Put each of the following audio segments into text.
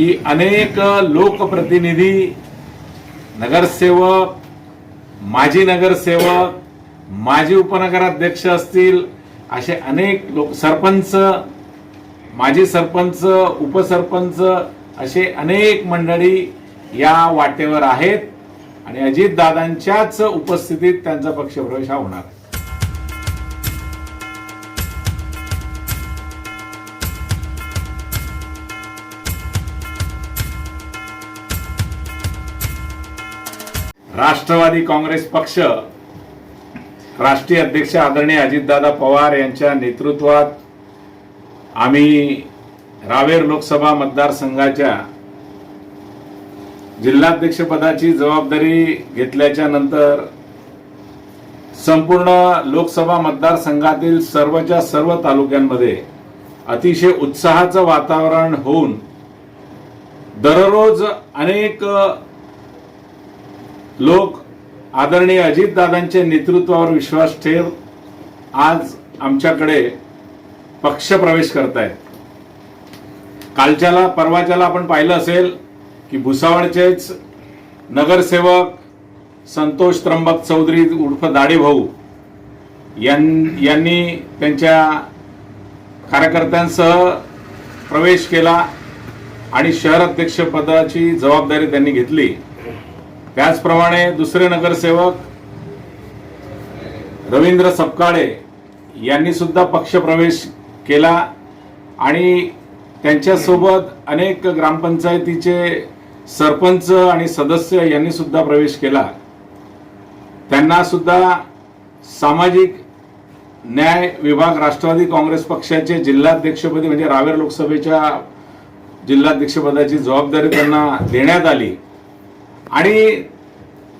की अनेक लोकप्रतिनिधी नगरसेवक माजी नगरसेवक माजी उपनगराध्यक्ष असतील असे अनेक लोक सरपंच माजी सरपंच उपसरपंच असे अनेक मंडळी या वाटेवर आहेत आणि अजितदादांच्याच उपस्थितीत त्यांचा पक्षप्रवेश हा होणार आहे. राष्ट्रवादी काँग्रेस पक्ष राष्ट्रीय अध्यक्ष आदरणीय अजितदादा पवार यांच्या नेतृत्वात आम्ही रावेर लोकसभा मतदारसंघाच्या जिल्हाध्यक्षपदाची जबाबदारी घेतल्याच्या नंतर संपूर्ण लोकसभा मतदारसंघातील सर्वच्या सर्व तालुक्यांमध्ये अतिशय उत्साहाचं वातावरण होऊन दररोज अनेक लोक आदरणीय अजितदादांच्या नेतृत्वावर विश्वास ठेव आज आमच्याकडे पक्षप्रवेश करतायत. कालच्याला परवाच्याला आपण पाहिलं असेल की भुसावळचेच नगरसेवक संतोष त्र्यंबक चौधरी उर्फ दाढे भाऊ यां- यांनी त्यांच्या कार्यकर्त्यांसह प्रवेश केला आणि शहर अध्यक्षपदाची जबाबदारी त्यांनी घेतली. त्याचप्रमाणे दुसरे नगरसेवक रवींद्र सपकाळे यांनी सुद्धा पक्षप्रवेश केला आणि त्यांच्यासोबत अनेक ग्रामपंचायतीचे सरपंच आणि सदस्य यांनी सुद्धा प्रवेश केला. त्यांना सुद्धा सामाजिक न्याय विभाग राष्ट्रवादी काँग्रेस पक्षाचे जिल्हाध्यक्षपदी म्हणजे रावेर लोकसभेच्या जिल्हाध्यक्षपदाची जबाबदारी त्यांना देण्यात आली. आणि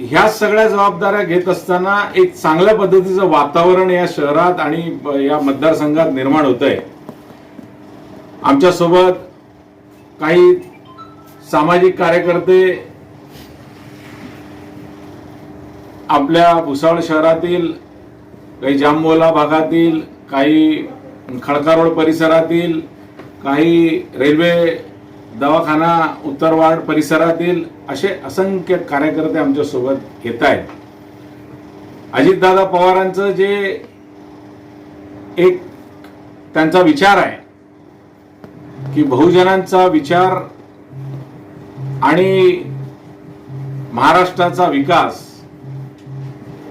ह्या सगळ्या जबाबदाऱ्या घेत असताना एक चांगल्या पद्धतीचं वातावरण या शहरात आणि या मतदारसंघात निर्माण होत आहे आमच्यासोबत काही सामाजिक कार्यकर्ते आपल्या भुसावळ शहरातील काही जांबोला भागातील काही खडका रोड परिसरातील काही रेल्वे दवाखाना उत्तरवाड परिसरातील असे असंख्य कार्यकर्ते आमच्यासोबत येत आहेत. अजितदादा पवारांचं जे एक त्यांचा विचार आहे की बहुजनांचा विचार आणि महाराष्ट्राचा विकास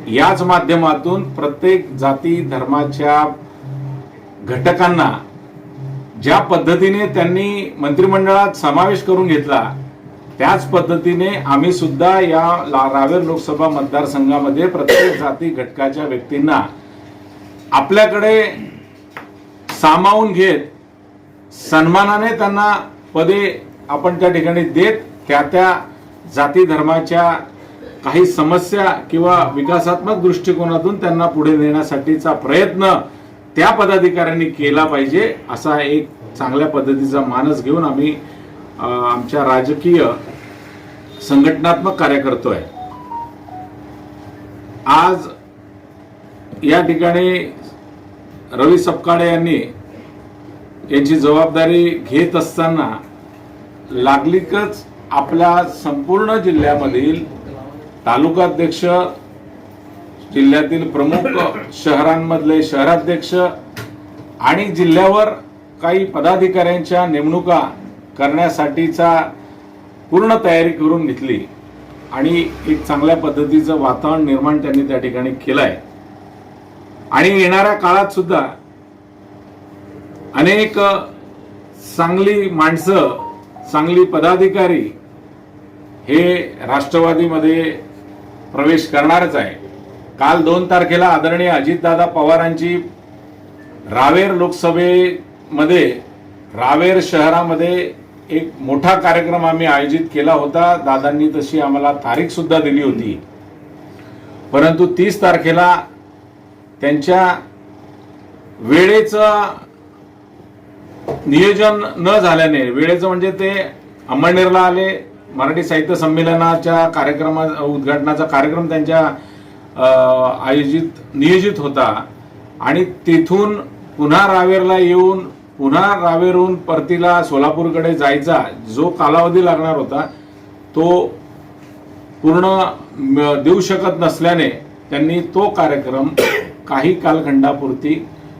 याच माध्यमातून प्रत्येक जाती धर्माच्या घटकांना ज्या पद्धतीने त्यांनी मंत्रिमंडळात समावेश करून घेतला त्याच पद्धतीने आम्ही सुद्धा या रावेर लोकसभा मतदारसंघामध्ये प्रत्येक जाती घटकाच्या व्यक्तींना आपल्याकडे सामावून घेत सन्मानाने त्यांना पदे आपण त्या ठिकाणी देत त्या त्या जाती धर्माच्या काही समस्या किंवा विकासात्मक दृष्टिकोनातून त्यांना पुढे नेण्यासाठीचा प्रयत्न त्या पदाधिकाऱ्यांनी केला पाहिजे असा एक चांगल्या पद्धतीचा मानस घेऊन आम्ही आमच्या राजकीय संघटनात्मक कार्य करतोय आज या ठिकाणी रवी सपकाळे यांनी यांची जबाबदारी घेत असताना लागलीकच आपल्या संपूर्ण जिल्ह्यामधील तालुकाध्यक्ष जिल्ह्यातील प्रमुख शहरांमधले शहराध्यक्ष आणि जिल्ह्यावर काही पदाधिकाऱ्यांच्या नेमणुका करण्यासाठीचा पूर्ण तयारी करून घेतली. आणि एक चांगल्या पद्धतीचं वातावरण निर्माण त्यांनी त्या ठिकाणी केलं आहे आणि येणाऱ्या काळात सुद्धा अनेक चांगली माणसं चांगली पदाधिकारी हे राष्ट्रवादीमध्ये प्रवेश करणारच आहे काल दोन तारखेला आदरणीय अजितदादा पवारांची रावेर लोकसभेमध्ये रावेर शहरामध्ये एक मोठा कार्यक्रम आम्ही आयोजित केला होता. दादांनी तशी आम्हाला तारीख सुद्धा दिली होती. परंतु तीस तारखेला त्यांच्या वेळेचं नियोजन न झाल्याने वेळेचं म्हणजे ते अंमळनेरला आले. मराठी साहित्य संमेलनाच्या कार्यक्रमा उद्घाटनाचा कार्यक्रम त्यांच्या आयोजित नियोजित होता. आणि तिथून पुन्हा रावेरला येऊन पुन्हा रावेरहून परतीला सोलापूरकडे जायचा जो कालावधी लागणार होता तो पूर्ण देऊ शकत नसल्याने त्यांनी तो कार्यक्रम काही कालखंडापुरती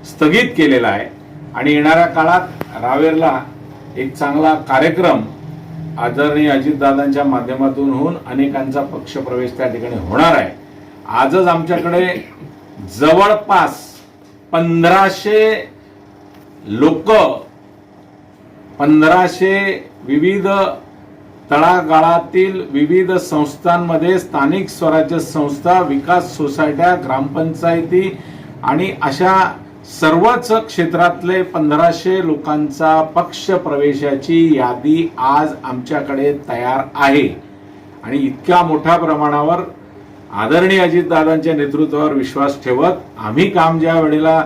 स्थगित केलेला आहे. आणि येणाऱ्या काळात रावेरला एक चांगला कार्यक्रम आदरणीय अजितदादांच्या माध्यमातून होऊन अनेकांचा पक्षप्रवेश त्या ठिकाणी होणार आहे. आजच आमच्याकडे जवळपास पंधराशे लोक पंधराशे विविध तळागाळातील विविध संस्थांमध्ये स्थानिक स्वराज्य संस्था विकास सोसायट्या ग्रामपंचायती आणि अशा सर्वच क्षेत्रातले पंधराशे लोकांचा पक्ष प्रवेशाची यादी आज आमच्याकडे तयार आहे. आणि इतक्या मोठ्या प्रमाणावर आदरणीय अजितदादांच्या नेतृत्वावर विश्वास ठेवत आम्ही काम ज्या वेळेला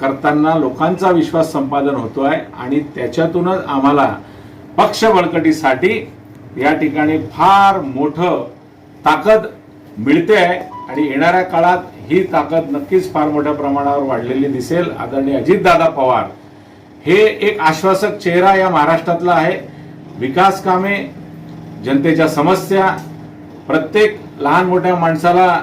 करताना लोकांचा विश्वास संपादन होतो आहे आणि त्याच्यातूनच आम्हाला पक्ष बळकटीसाठी या ठिकाणी फार मोठं ताकद मिळते आहे आणि येणाऱ्या काळात ही ताकद नक्कीच फार मोठ्या प्रमाणावर वाढलेली दिसेल. आदरणीय अजितदादा पवार हे एक आश्वासक चेहरा या महाराष्ट्रातला आहे. विकास कामे जनतेच्या समस्या प्रत्येक लहान मोठ्या माणसाला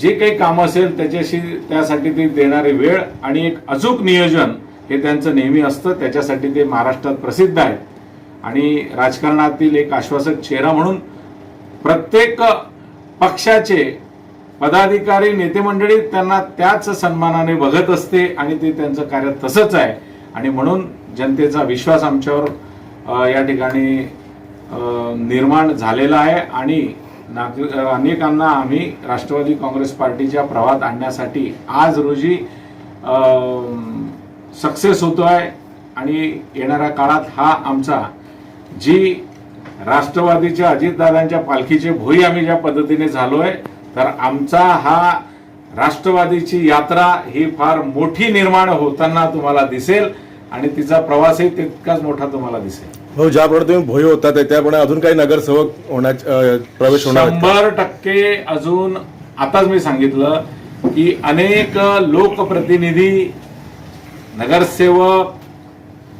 जे काही काम असेल त्याच्याशी त्यासाठी ते देणारे वेळ आणि एक अचूक नियोजन हे त्यांचं नेहमी असतं. त्याच्यासाठी ते महाराष्ट्रात प्रसिद्ध आहेत. आणि राजकारणातील एक आश्वासक चेहरा म्हणून प्रत्येक पक्षाचे पदाधिकारी नेते मंडळी त्यांना त्याच सन्मानाने बघत असते आणि ते त्यांचं कार्य तसंच आहे. आणि म्हणून जनतेचा विश्वास आमच्यावर या ठिकाणी निर्माण झालेला आहे. आणि नागरिक अनेकांना आम्ही राष्ट्रवादी काँग्रेस पार्टीच्या प्रवाहात आणण्यासाठी आज रोजी सक्सेस होतो आहे आणि येणाऱ्या काळात हा आमचा जी राष्ट्रवादीच्या अजितदादांच्या पालखीचे भोई आम्ही ज्या पद्धतीने झालो आहे तर आमचा हा राष्ट्रवादीची यात्रा ही फार मोठी निर्माण होताना तुम्हाला दिसेल. आणि तिचा प्रवासही तितकाच मोठा तुम्हाला दिसेल हो ज्याप्रमाणे तुम्ही भोई होता त्याप्रमाणे अजून काही नगरसेवक होण्याचे अ, प्रवेश होणार आहेत का? शंभर टक्के अजून आताच मी सांगितलं की अनेक लोकप्रतिनिधी नगरसेवक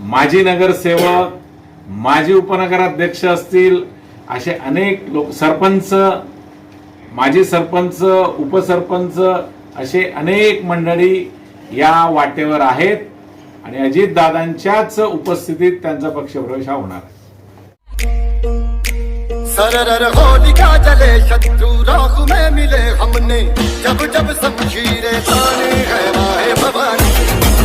माजी नगरसेवक माजी उपनगराध्यक्ष असतील असे अनेक लोक सरपंच माजी सरपंच उपसरपंच असे अनेक मंडळी या वाटेवर आहेत आणि अजितदादांच्याच उपस्थितीत त्यांचा पक्षप्रवेश हा होणार आहे. सरर होलिका जले शत्रु राह में मिले हमने। जब जब शमशीरें ताने है माहे भवानी।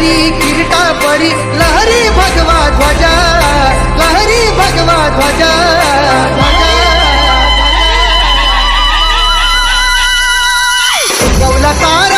गिरशी किरटा किरीटा परी लहरी भगवा ध्वजा लहरी भगवा ध्वजा गौला तारा